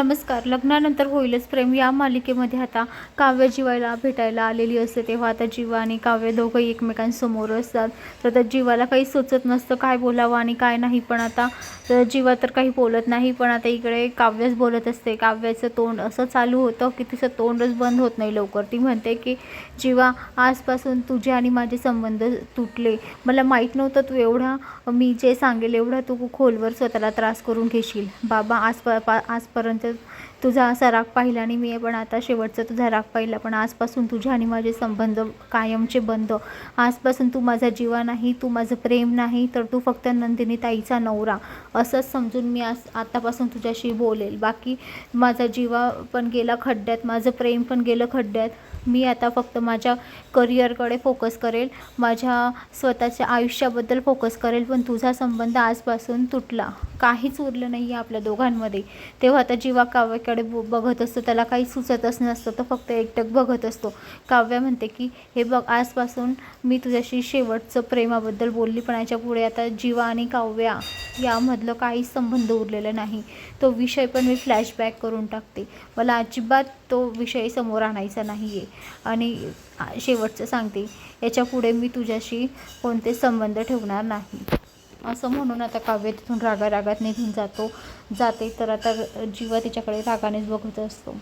नमस्कार. लग्नानंतर होईलच प्रेम. या मालिकेमध्ये आता काव्य जीवाला भेटायला आलेली असते तेव्हा आता जीवा आणि काव्य दोघंही एकमेकांसमोर असतात. तर आता जीवाला काही सुचत नसतं काय बोलावं आणि काय नाही पण आता तर जीवा तर काही बोलत नाही पण आता इकडे काव्यच बोलत असते. काव्याचं तोंड असं चालू होतं की तिचं तोंडच बंद होत नाही लवकर. ती म्हणते की जीवा आजपासून तुझे आणि माझे संबंध तुटले. मला माहीत नव्हतं तू एवढा मी जे सांगेल एवढा तू खोलवर स्वतःला त्रास करून घेशील. बाबा आज प पा आजपर्यंत तुझा असा राग पाहिला आणि मी पण आता शेवटचा तुझा राग पाहिला पण आजपासून तुझे आणि माझे संबंध कायमचे बंद. आजपासून तू माझा जीवा नाही तू माझं प्रेम नाही तर तू फक्त नंदिनी ताईचा नवरा. असंच समजून मी आज आतापासून तुझ्याशी बोलेल. बाकी माझा जीवा पण गेला खड्ड्यात माझं प्रेम पण गेलं खड्ड्यात. मी आता फक्त माझ्या करिअरकडे फोकस करेल माझ्या स्वतःच्या आयुष्याबद्दल फोकस करेल पण तुझा संबंध आजपासून तुटला. काहीच उरलं नाही आहे आपल्या दोघांमध्ये. तेव्हा आता जीवा काव्याकडे ब बघत असतो त्याला काही सुचतच नसतं. तो फक्त एकटक बघत असतो. काव्य म्हणते की हे बघ आजपासून मी तुझ्याशी शेवटचं प्रेमाबद्दल बोलली पण याच्यापुढे आता जीवा आणि काव्या यामधलं काहीच संबंध उरलेला नाही. तो विषय पण मी फ्लॅशबॅक करून टाकते. मला अजिबात तो विषय समोर आणायचा नाही आहे आणि शेवटचं सांगते याच्यापुढे मी तुझ्याशी कोणते संबंध ठेवणार नाही. असं म्हणून आता काव्य तिथून रागा रागात निघून जातो. जाते तर आता जीवा तिच्याकडे रागानेच बघत असतो.